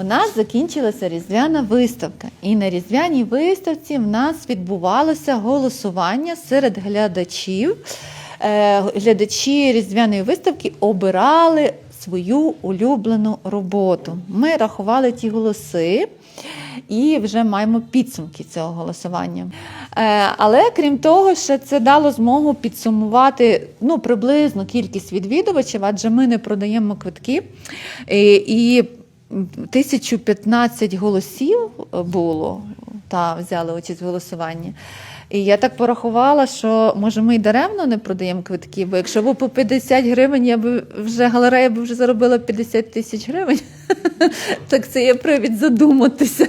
У нас закінчилася різдвяна виставка, і на різдвяній виставці в нас відбувалося голосування серед глядачів. Е, Глядачі різдвяної виставки обирали свою улюблену роботу. Ми рахували ті голоси і вже маємо підсумки цього голосування. Е, Але крім того, ще це дало змогу підсумувати ну, приблизно кількість відвідувачів, адже ми не продаємо квитки. І, і 1015 голосів було, та взяли участь в голосуванні. І я так порахувала, що може ми й даремно не продаємо квитки, бо якщо б по 50 гривень, я б вже галерея б вже заробила 50 тисяч гривень. Так це є привід задуматися.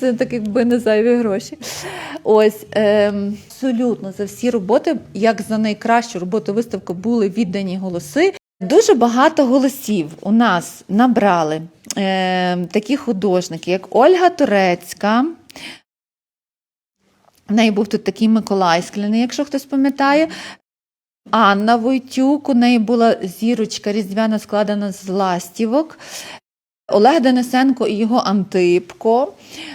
Це так якби не зайві гроші. Ось ем, абсолютно за всі роботи, як за найкращу роботу виставки, були віддані голоси. Дуже багато голосів у нас набрали е, такі художники, як Ольга Турецька. В неї був тут такий Миколай Скляний, якщо хтось пам'ятає. Анна Войтюк, у неї була зірочка різдвяна складена з ластівок. Олег Денисенко і його Антипко,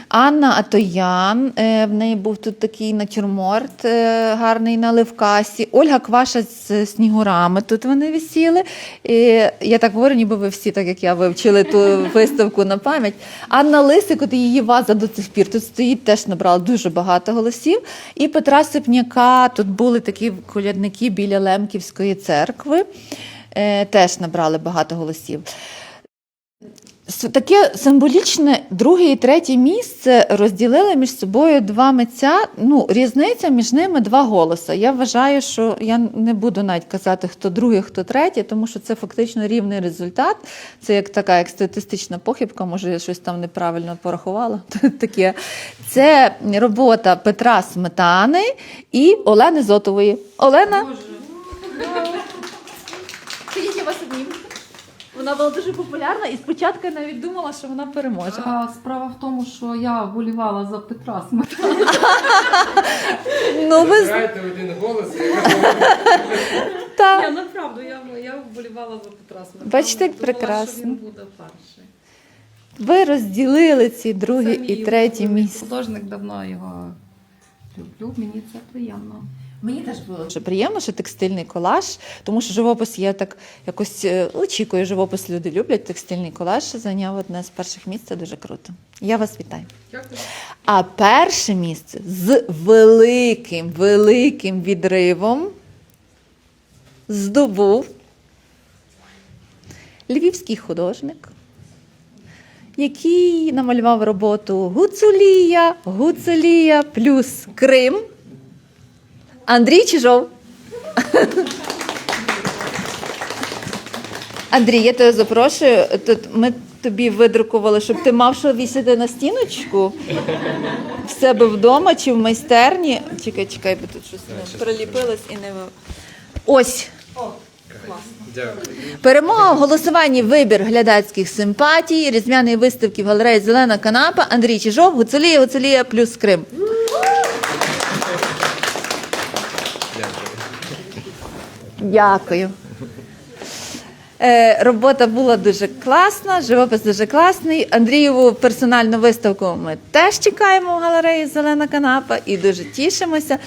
Анна Атоян, е, в неї був тут такий натюрморт е, гарний на Левкасі. Ольга Кваша з снігурами тут вони висіли. І я так говорю, ніби ви всі, так як я вивчили ту виставку на пам'ять. Анна Лисик, от її ваза до цих пір тут стоїть, теж набрала дуже багато голосів. І Петра Сипняка, тут були такі колядники біля Лемківської церкви, е, теж набрали багато голосів. Таке символічне друге і третє місце розділили між собою два митця. Ну, різниця між ними два голоса. Я вважаю, що я не буду навіть казати, хто другий, хто третій, тому що це фактично рівний результат. Це як така як статистична похибка, може, я щось там неправильно порахувала. Таке. Це робота Петра Сметани і Олени Зотової. Олена. Я вас обніму. Вона була дуже популярна, і спочатку я навіть думала, що вона переможе. А, справа в тому, що я вболівала за Петра Сметану. Ну, ви Збираєте один голос, та. Я направду, я, я вболівала за Петра Сметану. Бачите, Думала, прекрасно. що він буде перший. ви розділили ці друге Це і мій третє улюблений місце. Художник давно його люблю, мені це приємно. Мені теж було дуже приємно, що текстильний колаж, тому що живопис я так якось е, очікую, живопис люди люблять. Текстильний колаж зайняв одне з перших місць. Це дуже круто. Я вас вітаю. Дякую. А перше місце з великим, великим відривом здобув львівський художник, який намалював роботу Гуцулія, Гуцулія плюс Крим. Андрій Чижов. Андрій, я тебе запрошую. Тут ми тобі видрукували, щоб ти мав що вісити на стіночку в себе вдома чи в майстерні. Чекай, чекай, бо тут щось не приліпилось і не Ось. Перемога в голосуванні вибір глядацьких симпатій, різдвяної виставки в галереї Зелена канапа, Андрій Чижов, Гуцулія, Гуцулія плюс Крим. Дякую. Е, робота була дуже класна, живопис дуже класний. Андрієву персональну виставку ми теж чекаємо в галереї Зелена канапа і дуже тішимося.